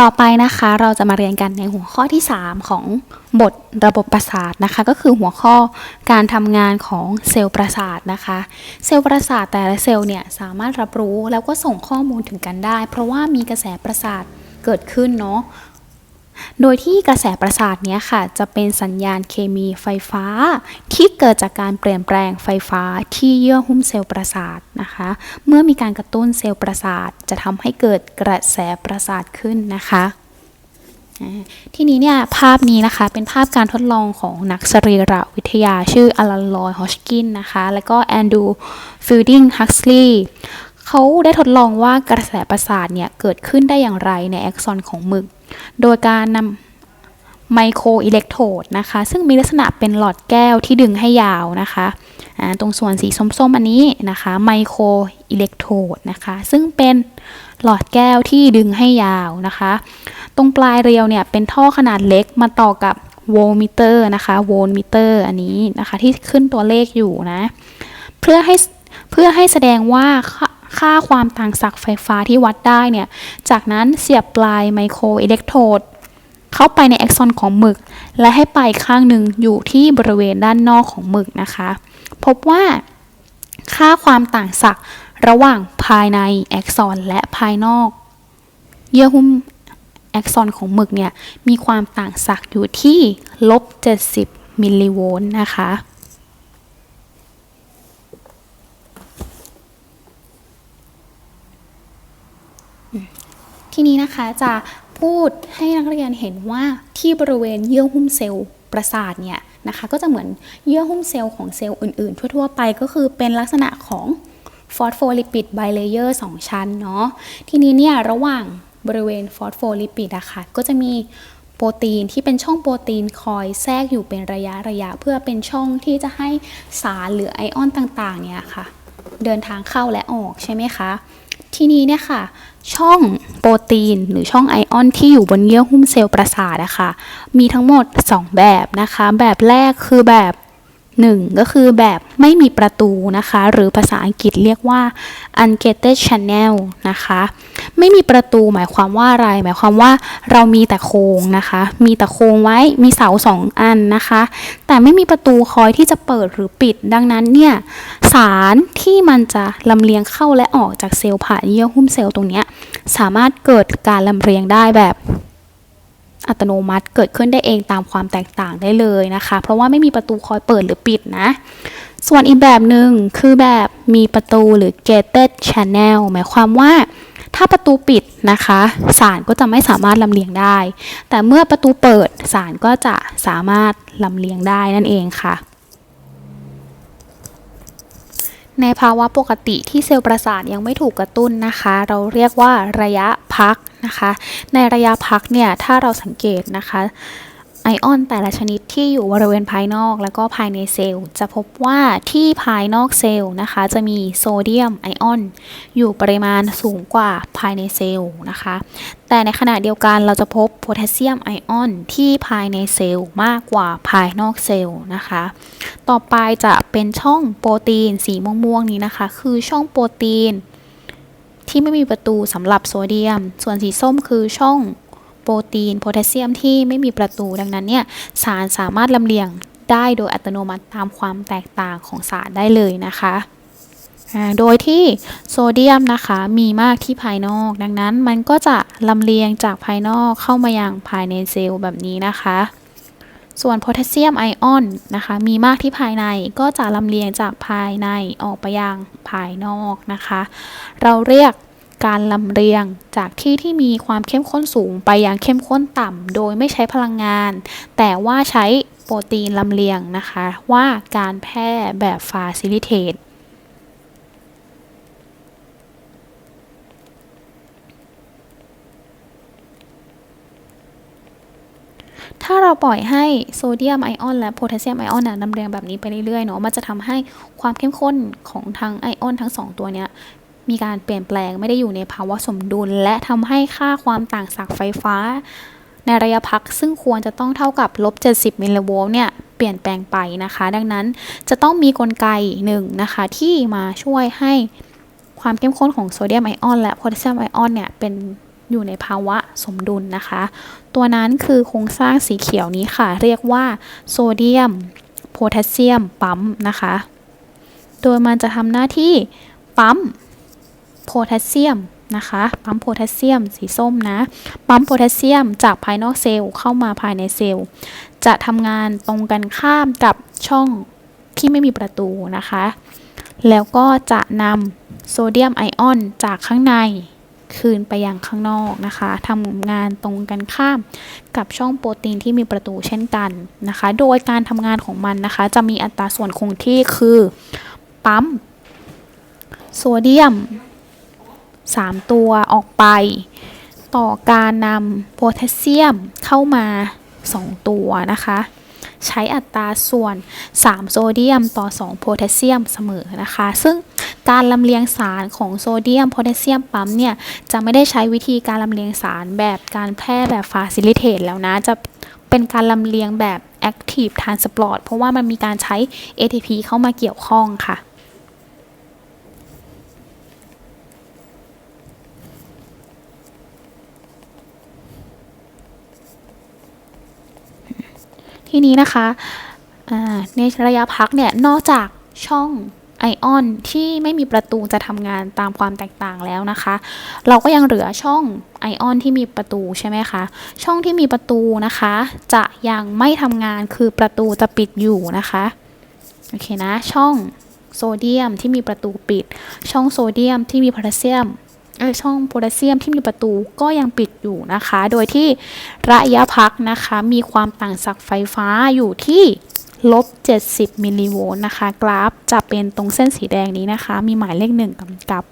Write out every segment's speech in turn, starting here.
ต่อไปนะคะเราจะมาเรียนกันในหัวข้อที่ 3 ของบทระบบประสาทนะคะ ก็คือหัวข้อการทำงานของเซลล์ประสาทนะคะ เซลล์ประสาทแต่ละเซลล์เนี่ยสามารถรับรู้แล้วก็ส่งข้อมูลถึงกันได้ เพราะว่ามีกระแสประสาทเกิดขึ้นเนาะ โดยที่กระแสประสาทเนี้ยค่ะ จะเป็นสัญญาณเคมีไฟฟ้า ที่เกิดจากการเปลี่ยนแปลงไฟฟ้าที่เยื่อหุ้มเซลล์ประสาทนะคะ เมื่อมีการกระตุ้นเซลล์ประสาท จะทำให้เกิดกระแสประสาทขึ้นนะคะทีนี้เนี่ยภาพนี้นะคะเป็นภาพการทดลองของนักสรีรวิทยาชื่ออลันลอยฮอชกินนะคะ แล้วก็แอนดูฟิลดิงฮักสลีย์ เขาได้ทดลองว่ากระแสประสาทเนี่ยเกิดขึ้นได้อย่างไรในแอ็กซอนของหมึก โดยการนำไมโครอิเล็กโทรดนะคะ ซึ่งมีลักษณะเป็นหลอดแก้วที่ดึงให้ยาวนะคะตรงส่วนสีส้มๆอันนี้นะคะไมโครอิเล็กโทรดนะคะ ซึ่งเป็นหลอดแก้วที่ดึงให้ยาวนะคะ ตรงปลายเรียวเนี่ยเป็นท่อขนาดเล็กมาต่อกับโวลต์มิเตอร์นะคะโวลต์มิเตอร์อันนี้นะคะที่ขึ้นตัวเลขอยู่นะ เพื่อให้เพื่อให้แสดงว่า ค่าความต่างศักย์ไฟฟ้าที่วัดได้เนี่ย จากนั้นเสียบปลายไมโครอิเล็กโทรดเข้าไปในแอ็กซอนของหมึก และให้ปลายข้างหนึ่งอยู่ที่บริเวณด้านนอกของหมึกนะคะ พบว่าค่าความต่างศักย์ระหว่างภายในแอ็กซอนและภายนอก เยื่อหุ้มแอ็กซอนของหมึกเนี่ยมีความต่างศักย์อยู่ที่ลบ 70 มิลลิโวลต์นะคะ ทีนี้นะคะจะพูดให้นักเรียนเห็นว่าที่บริเวณเยื่อหุ้มเซลล์ประสาทเนี่ยนะคะก็จะเหมือนเยื่อหุ้มเซลล์ของเซลล์อื่นๆ ทั่วๆ ไปก็คือเป็นลักษณะของฟอสโฟลิปิดไบเลเยอร์2ชั้นเนาะทีนี้เนี่ยระหว่างบริเวณฟอสโฟลิปิดอะค่ะก็จะมีโปรตีนที่เป็นช่องโปรตีนคอยแทรกอยู่เป็นระยะระยะ เพื่อเป็นช่องที่จะให้สารหรือไอออนต่างๆเนี่ยค่ะ เดินทางเข้าและออกใช่ไหมคะ ทีนี้เนี่ยค่ะ ช่องโปรตีนหรือช่องไอออนที่อยู่บนเยื่อหุ้มเซลล์ประสาทนะคะมีทั้งหมด 2 แบบนะคะ แบบแรกคือแบบ 1 ก็คือแบบไม่มีประตูนะคะ หรือภาษาอังกฤษเรียกว่า ungated channel นะคะ ไม่มีประตูหมายความว่าอะไร หมายความว่าเรามีแต่โครงนะคะ มีแต่โครงไว้มีเสาสองอันนะคะ แต่ไม่มีประตูคอยที่จะเปิดหรือปิด ดังนั้นเนี่ยสารที่มันจะลำเลียงเข้าและออกจากเซลล์ผ่านเยื่อหุ้มเซลล์ตรงนี้สามารถเกิดการลำเลียงได้แบบอัตโนมัติเกิดขึ้นได้เองตามความแตกต่างได้เลยนะคะ เพราะว่าไม่มีประตูคอยเปิดหรือปิดนะ ส่วนอีกแบบหนึ่งคือแบบมีประตูหรือ gated channel หมายความว่า ถ้าประตูปิดนะคะสารก็จะไม่สามารถลำเลียงได้ แต่เมื่อประตูเปิดสารก็จะสามารถลำเลียงได้นั่นเองค่ะในภาวะปกติที่เซลล์ประสาทยังไม่ถูกกระตุ้นนะคะ เราเรียกว่าระยะพักนะคะ ในระยะพักเนี่ยถ้าเราสังเกตนะคะ ไอออนแต่ละชนิดที่อยู่บริเวณภายนอกแล้วก็ภายในเซลล์ จะพบว่าที่ภายนอกเซลล์นะคะ จะมีโซเดียมไอออน อยู่ปริมาณสูงกว่าภายในเซลล์นะคะ แต่ในขณะเดียวกันเราจะพบโพแทสเซียมไอออนที่ภายในเซลล์มากกว่าภายนอกเซลล์นะคะ ต่อไปจะเป็นช่องโปรตีนสีม่วงๆนี้นะคะ คือช่องโปรตีนที่ไม่มีประตูสำหรับโซเดียม ส่วนสีส้มคือช่อง โปรตีนโพแทสเซียมที่ไม่มีประตูดังนั้นเนี่ยสารสามารถลำเลียงได้โดยอัตโนมัติตามความแตกต่างของสารได้เลยนะคะโดยที่โซเดียมนะคะมีมากที่ภายนอก ดังนั้นมันก็จะลำเลียงจากภายนอกเข้ามายังภายในเซลล์แบบนี้นะคะ ส่วนโพแทสเซียมไอออนนะคะมีมากที่ภายในก็จะลำเลียงจากภายในออกไปยังภายนอกนะคะ เราเรียก การลำเลียงจากที่ที่มีความเข้มข้นสูงไปยังเข้มข้นต่ำโดยไม่ใช้พลังงาน แต่ว่าใช้โปรตีนลำเลียงนะคะ ว่าการแพร่แบบฟาซิลิเทตถ้าเราปล่อยให้โซเดียมไอออนและโพแทสเซียมไอออนน่ะลำเลียงแบบนี้ไปเรื่อยๆเนาะมันจะทำให้ความเข้มข้นของทั้งไอออนทั้งสองตัวเนี้ย มีการเปลี่ยนแปลงไม่ได้อยู่ในภาวะสมดุล และทำให้ค่าความต่างศักย์ไฟฟ้า ในระยะพักซึ่งควรจะต้องเท่ากับลบ70 มิลลิโวลต์เนี่ยเปลี่ยนแปลงไปนะคะ ดังนั้นจะต้องมีกลไกหนึ่งนะคะที่มาช่วยให้ความเข้มข้นของโซเดียมไอออนและโพแทสเซียมไอออนเนี่ยเป็นอยู่ในภาวะสมดุลนะคะ ตัวนั้นคือโครงสร้างสีเขียวนี้ค่ะ เรียกว่าโซเดียมโพแทสเซียมปั๊มนะคะ โดยมันจะทำหน้าที่ปั๊ม โพแทสเซียมนะคะปั๊มโพแทสเซียมสีส้มนะปั๊มโพแทสเซียมจากภายนอกเซลล์เข้ามาภายในเซลล์ จะทำงานตรงกันข้ามกับช่องที่ไม่มีประตูนะคะ แล้วก็จะนำโซเดียมไอออนจากข้างในคืนไปยังข้างนอกนะคะทำงานตรงกันข้ามกับช่องโปรตีนที่มีประตูเช่นกันนะคะ โดยการทำงานของมันนะคะ จะมีอัตราส่วนคงที่คือปั๊มโซเดียม 3 ตัวออกไป ต่อการนำโพแทสเซียมเข้ามา 2 ตัวนะคะ ใช้อัตราส่วน 3 โซเดียมต่อ 2 โพแทสเซียมเสมอนะคะ ซึ่งการลำเลียงสารของโซเดียมโพแทสเซียมปั๊มเนี่ยจะไม่ได้ใช้วิธีการลำเลียงสารแบบการแพร่แบบฟาซิลิเทตแล้วนะ จะเป็นการลำเลียงแบบ Active Transport เพราะว่ามันมีการใช้ ATP เข้ามาเกี่ยวข้องค่ะ ทีนี้นะคะในระยะพักเนี่ยนอกจากช่องไอออนที่ไม่มีประตูจะทำงานตามความแตกต่างแล้วนะคะ เราก็ยังเหลือช่องไอออนที่มีประตูใช่ไหมคะช่องที่มีประตูนะคะ จะยังไม่ทำงานคือประตูจะปิดอยู่นะคะโอเคนะช่องโซเดียมที่มีประตูปิด ช่องโซเดียมที่มีโพแทสเซียม ช่องโพแทสเซียมที่มีประตูก็ยังปิดอยู่นะคะ โดยที่ระยะพักนะคะมีความต่างศักย์ไฟฟ้าอยู่ที่ลบ 70 มิลลิโวลต์นะคะ กราฟจะเป็นตรงเส้นสีแดงนี้นะคะ มีหมายเลขหนึ่งกำกับ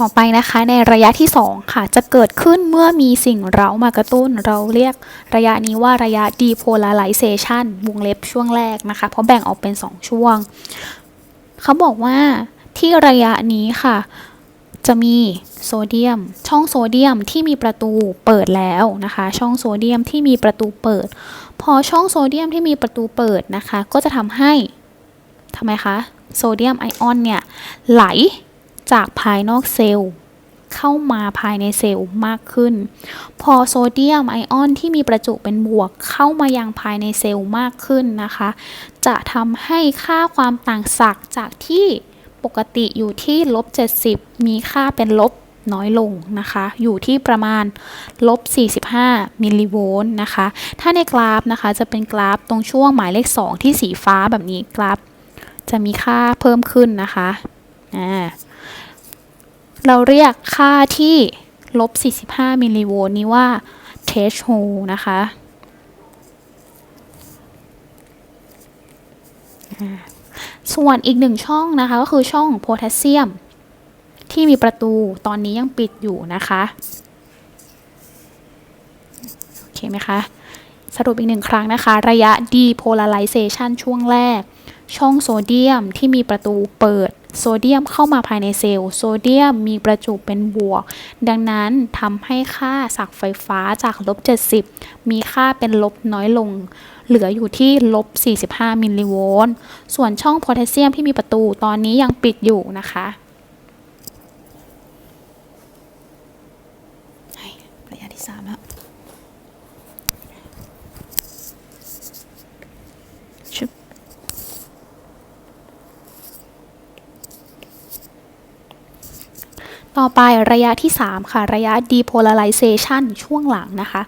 ต่อไปนะคะในระยะที่ 2 ค่ะ จะเกิดขึ้นเมื่อมีสิ่งเร้ามากระตุ้น เราเรียกระยะนี้ว่าระยะ depolarization วงเล็บช่วงแรกนะคะ เพราะแบ่งออกเป็น 2 ช่วง เขาบอกว่าที่ระยะนี้ค่ะ จะมีโซเดียม ช่องโซเดียมที่มีประตูเปิดแล้วนะคะ ช่องโซเดียมที่มีประตูเปิด พอช่องโซเดียมที่มีประตูเปิดนะคะ ก็จะทำให้ทำไมคะโซเดียมไอออนเนี่ยไหล จากภายนอกเซลล์เข้ามาภายในเซลล์มากขึ้น พอโซเดียมไอออนที่มีประจุเป็นบวกเข้ามายังภายในเซลล์มากขึ้นนะคะ จะทำให้ค่าความต่างศักย์จากที่ปกติอยู่ที่ลบ 70 มีค่าเป็นลบน้อยลงนะคะ อยู่ที่ประมาณลบ 45 มิลลิโวลต์นะคะ ถ้าในกราฟนะคะจะเป็นกราฟตรงช่วงหมายเลข 2 ที่สีฟ้าแบบนี้กราฟ จะมีค่าเพิ่มขึ้นนะคะ อ่า เราเรียกค่าที่ลบ 45 มิลลิโวลต์นี้ว่า threshold นะคะ ส่วนอีกหนึ่งช่องนะคะ ก็คือช่องโพแทสเซียม ที่มีประตูตอนนี้ยังปิดอยู่นะคะ โอเคไหมคะ สรุปอีกหนึ่งครั้งนะคะ ระยะ depolarization ช่วงแรก ช่องโซเดียมที่มีประตูเปิด โซเดียมเข้ามาภายในเซลล์โซเดียมมีประจุเป็นบวก ดังนั้นทำให้ค่าศักย์ไฟฟ้าจากลบ70 มีค่าเป็นลบน้อยลง เหลืออยู่ที่ลบ45 มิลลิโวลต์ส่วนช่องโพแทสเซียมที่มีประตูตอนนี้ยังปิดอยู่นะคะระยะที่3แล้ว ต่อไประยะที่ 3 ค่ะ ระยะ depolarization ช่วงหลังนะคะ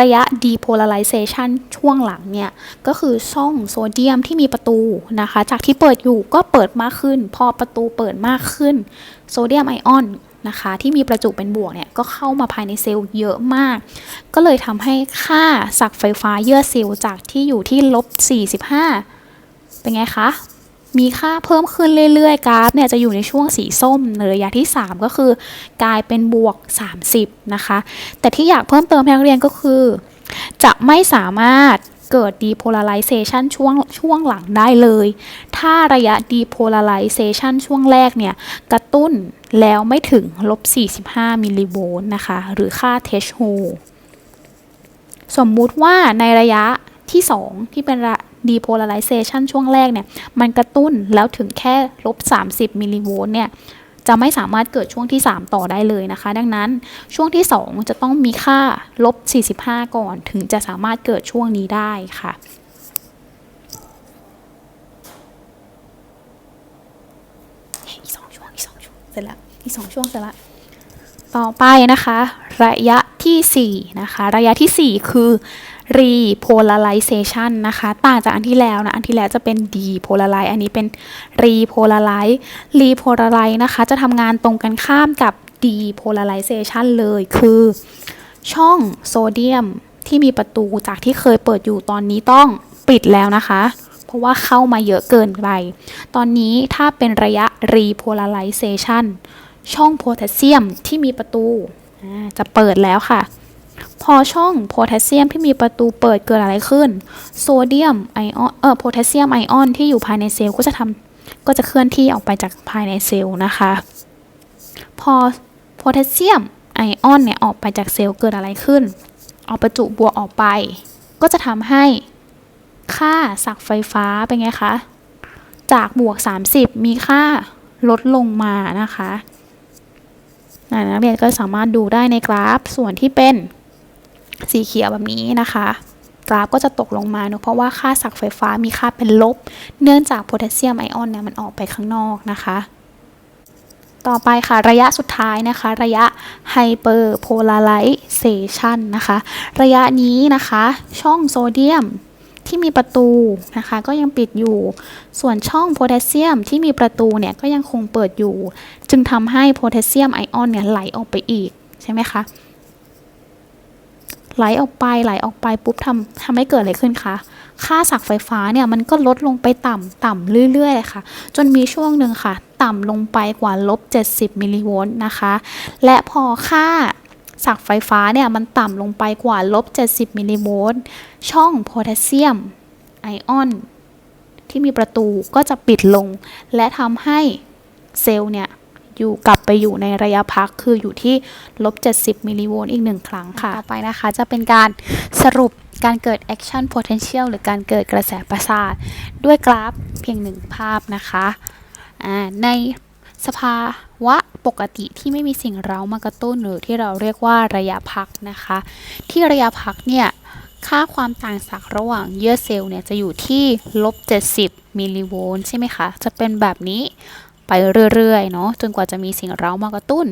ระยะ depolarization ช่วงหลังเนี่ย ก็คือช่องโซเดียมที่มีประตูนะคะ จากที่เปิดอยู่ก็เปิดมากขึ้น พอประตูเปิดมากขึ้น โซเดียมไอออนนะคะที่มีประจุเป็นบวกเนี่ยก็เข้ามาภายในเซลล์เยอะมาก ก็เลยทำให้ค่าศักย์ไฟฟ้าเยื่อเซลล์จากที่อยู่ที่ลบ45 เป็นไงคะ มีค่าเพิ่มขึ้นเรื่อยๆ กราฟเนี่ยจะอยู่ในช่วงสีส้มในระยะที่ 3 ก็คือกลายเป็นบวก 30 นะคะ แต่ที่อยากเพิ่มเติมให้นักเรียนก็คือ จะไม่สามารถเกิด depolarization ช่วงช่วงหลังได้เลย ถ้าระยะ depolarization ช่วงแรกเนี่ย กระตุ้นแล้วไม่ถึงลบ 45 มิลลิโวลต์นะคะ หรือค่า threshold สมมุติว่าในระยะที่ 2 ที่เป็นระ depolarization ช่วงแรกเนี่ย มันกระตุ้นแล้วถึงแค่ลบ 30มิลลิโวลต์เนี่ยจะไม่สามารถเกิดช่วงที่ 3 ต่อได้เลยนะคะ ดังนั้นช่วงที่ 2 จะต้องมีค่าลบ 45 ก่อน ถึงจะสามารถเกิดช่วงนี้ได้ค่ะอีกสองช่วงอีกสองช่วงเสร็จแล้วอีกสองช่วงเสร็จแล้วต่อไปนะคะ ระยะที่ 4 นะคะ ระยะทีสี่4 คือ repolarization นะคะ ต่างจากอันที่แล้วนะ อันที่แล้วจะเป็น depolarize อันนี้เป็น repolarize repolarize นะคะ จะทำงานตรงกันข้ามกับ depolarization เลยคือ ช่องโซเดียมที่มีประตูจากที่เคยเปิดอยู่ตอนนี้ต้องปิดแล้วนะคะ เพราะว่าเข้ามาเยอะเกินไป ตอนนี้ถ้าเป็นระยะ repolarization ช่องโพแทสเซียมที่มีประตูจะเปิดแล้วค่ะ พอช่องโพแทสเซียมที่มีประตูเปิดเกิดอะไรขึ้น โซเดียมไอออนเออโพแทสเซียมไอออนที่อยู่ภายในเซลล์ก็จะทำก็จะเคลื่อนที่ออกไปจากภายในเซลล์นะคะ พอโพแทสเซียมไอออนเนี่ยออกไปจากเซลล์เกิดอะไรขึ้น เอาประจุบวกออกไป ก็จะทำให้ค่าศักไฟฟ้าเป็นไงคะ จากบวก 30 มีค่าลดลงมานะคะนักเรียนก็สามารถดูได้ในกราฟส่วนที่เป็น สีเขียวแบบนี้นะคะกราฟก็จะตกลงมาเนอะเพราะว่าค่าศักไฟฟ้ามีค่าเป็นลบ เนื่องจากโพแทสเซียมไอออนเนี่ยมันออกไปข้างนอกนะคะ ต่อไปค่ะระยะสุดท้ายนะคะ ระยะ hyperpolarization นะคะ ระยะนี้นะคะ ช่องโซเดียมที่มีประตูนะคะ ก็ยังปิดอยู่ ส่วนช่องโพแทสเซียมที่มีประตูเนี่ยก็ยังคงเปิดอยู่ จึงทำให้โพแทสเซียมไอออนเนี่ยไหลออกไปอีกใช่ไหมคะ ไหลออกไปไหลออกไปปุ๊บทำทำให้เกิดอะไรขึ้นคะค่าศักไฟฟ้าเนี่ยมันก็ลดลงไปต่ำต่ำเรื่อยๆเลยค่ะ จนมีช่วงหนึ่งค่ะ ต่ำลงไปกว่าลบ 70มิลลิโวลต์นะคะ และพอค่าศักไฟฟ้าเนี่ยมันต่ำลงไปกว่าลบ 70มิลลิโวลต์ช่องโพแทสเซียมไอออนที่มีประตูก็จะปิดลง และทำให้เซลล์เนี่ย อยู่กลับไปอยู่ในระยะพักคืออยู่ที่ลบ 70 มิลลิโวลต์อีกหนึ่งครั้งค่ะ ต่อไปนะคะจะเป็นการสรุปการเกิด action potential หรือการเกิดกระแสประสาท ด้วยกราฟเพียงหนึ่งภาพนะคะในสภาวะปกติที่ไม่มีสิ่งเร้ามากระตุ้นหรือที่เราเรียกว่าระยะพักนะคะ ที่ระยะพักเนี่ยค่าความต่างศักย์ระหว่างเยื่อเซลล์เนี่ยจะอยู่ที่ลบ 70 มิลลิโวลต์ใช่ไหมคะ จะเป็นแบบนี้ ไปเรื่อยๆเนาะจนกว่าจะมีสิ่งเร้ามากระตุ้น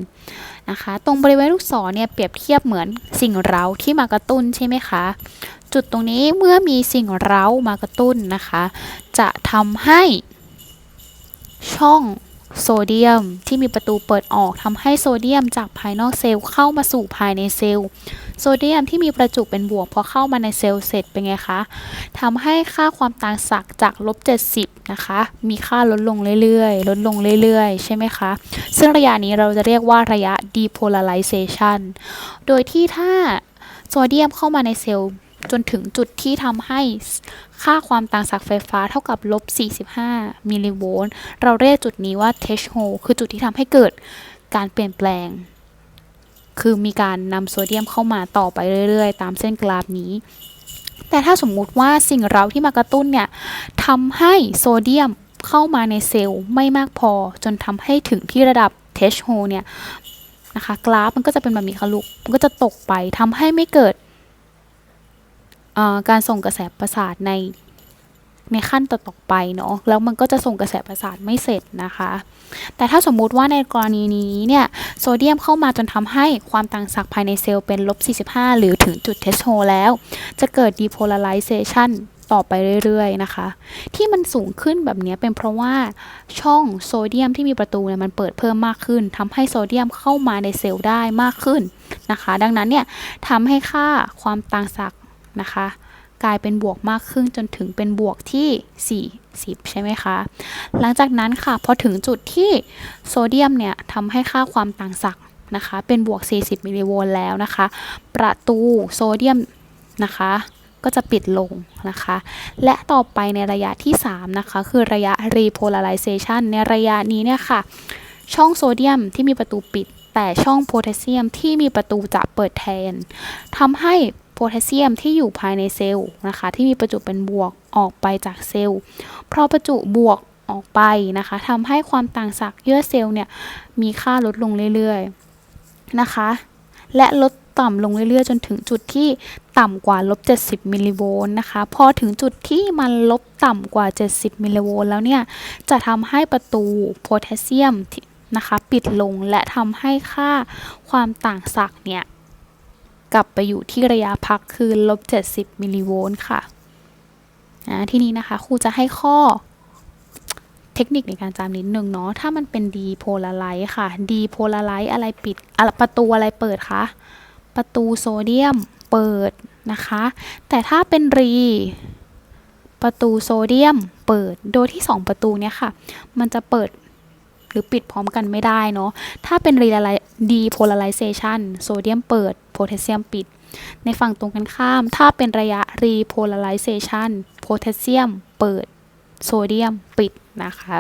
นะคะ ตรงบริเวณลูกศรเนี่ยเปรียบเทียบเหมือนสิ่งเร้าที่มากระตุ้นใช่ไหมคะ จุดตรงนี้เมื่อมีสิ่งเร้ามากระตุ้นนะคะ จะทำให้ช่องโซเดียมที่มีประตูเปิดออกทำให้โซเดียมจากภายนอกเซลล์เข้ามาสู่ภายในเซลล์ โซเดียมที่มีประจุเป็นบวกพอเข้ามาในเซลล์เสร็จเป็นไงคะทำให้ค่าความต่างศักย์จากลบ70นะคะ มีค่าลดลงเรื่อยๆ ลดลงเรื่อยๆ ใช่ไหมคะ ซึ่งระยะนี้เราจะเรียกว่าระยะ depolarization โดยที่ถ้าโซเดียมเข้ามาในเซลล์จนถึงจุดที่ทำให้ค่าความต่างศักย์ไฟฟ้าเท่ากับลบ 45 มิลลิโวลต์ เราเรียกจุดนี้ว่า threshold คือจุดที่ทำให้เกิดการเปลี่ยนแปลง คือมีการนำโซเดียมเข้ามาต่อไปเรื่อยๆ ตามเส้นกราฟนี้ แต่ถ้าสมมุติว่าสิ่งเราที่มากระตุ้นเนี่ยทำให้โซเดียมเข้ามาในเซลล์ไม่มากพอ จนทำให้ถึงที่ระดับ threshold เนี่ยนะคะกราฟมันก็จะเป็นแบบนี้ค่ะลูกมันก็จะตกไปทำให้ไม่เกิดการส่งกระแสประสาทใน ในขั้นต่อๆไปเนาะแล้วมันก็จะส่งกระแสประสาทไม่เสร็จนะคะ แต่ถ้าสมมุติว่าในกรณีนี้เนี่ยโซเดียมเข้ามาจนทำให้ความต่างศักย์ภายในเซลล์เป็นลบ45 หรือถึงจุดเทสโชแล้ว จะเกิด depolarization ต่อไปเรื่อยๆนะคะ ที่มันสูงขึ้นแบบนี้เป็นเพราะว่าช่องโซเดียมที่มีประตูเนี่ยมันเปิดเพิ่มมากขึ้นทำให้โซเดียมเข้ามาในเซลล์ได้มากขึ้นนะคะ ดังนั้นเนี่ยทำให้ค่าความต่างศักย์นะคะ กลายเป็นบวกมากขึ้นจนถึงเป็นบวกที่ 40 ใช่ไหมคะ หลังจากนั้นค่ะ พอถึงจุดที่โซเดียมเนี่ยทำให้ค่าความต่างศักย์นะคะ เป็นบวก 40 มิลลิโวลต์แล้วนะคะ ประตูโซเดียมนะคะก็จะปิดลงนะคะ และต่อไปในระยะที่ 3 นะคะ คือระยะ repolarization ในระยะนี้เนี่ยค่ะ ช่องโซเดียมที่มีประตูปิด แต่ช่องโพแทสเซียมที่มีประตูจะเปิดแทนทำให้ โพแทสเซียมที่อยู่ภายในเซลล์นะคะ ที่มีประจุเป็นบวกออกไปจากเซลล์เพราะประจุบวกออกไปนะคะทำให้ความต่างศักย์เยื่อเซลล์เนี่ยมีค่าลดลงเรื่อยๆนะคะ และลดต่ำลงเรื่อยๆ จนถึงจุดที่ต่ำกว่าลบ70 มิลลิโวลต์นะคะ พอถึงจุดที่มันลบต่ำกว่า 70 มิลลิโวลต์แล้วเนี่ย จะทำให้ประตูโพแทสเซียมนะคะ ปิดลงและทำให้ค่าความต่างศักย์เนี่ย กลับไปอยู่ที่ระยะพักคือลบ 70 มิลลิโวลต์ค่ะอ่าทีนี้นะคะครูจะให้ข้อเทคนิคในการจำนิดนึงเนาะถ้ามันเป็นดีโพลาไรต์ค่ะดีโพลาไรต์อะไรปิดประตูอะไรเปิดคะประตูโซเดียมเปิดนะคะ แต่ถ้าเป็นรีประตูโซเดียมเปิดโดยที่ 2 ประตูเนี้ยค่ะ มันจะเปิด หรือปิดพร้อมกันไม่ได้เนาะถ้าเป็นรีละไรดีโพลาไรเซชันโซเดียมเปิดโพแทสเซียมปิด ในฝั่งตรงกันข้าม ถ้าเป็นระยะรีโพลาไรเซชันโพแทสเซียมเปิดโซเดียมปิดนะคะ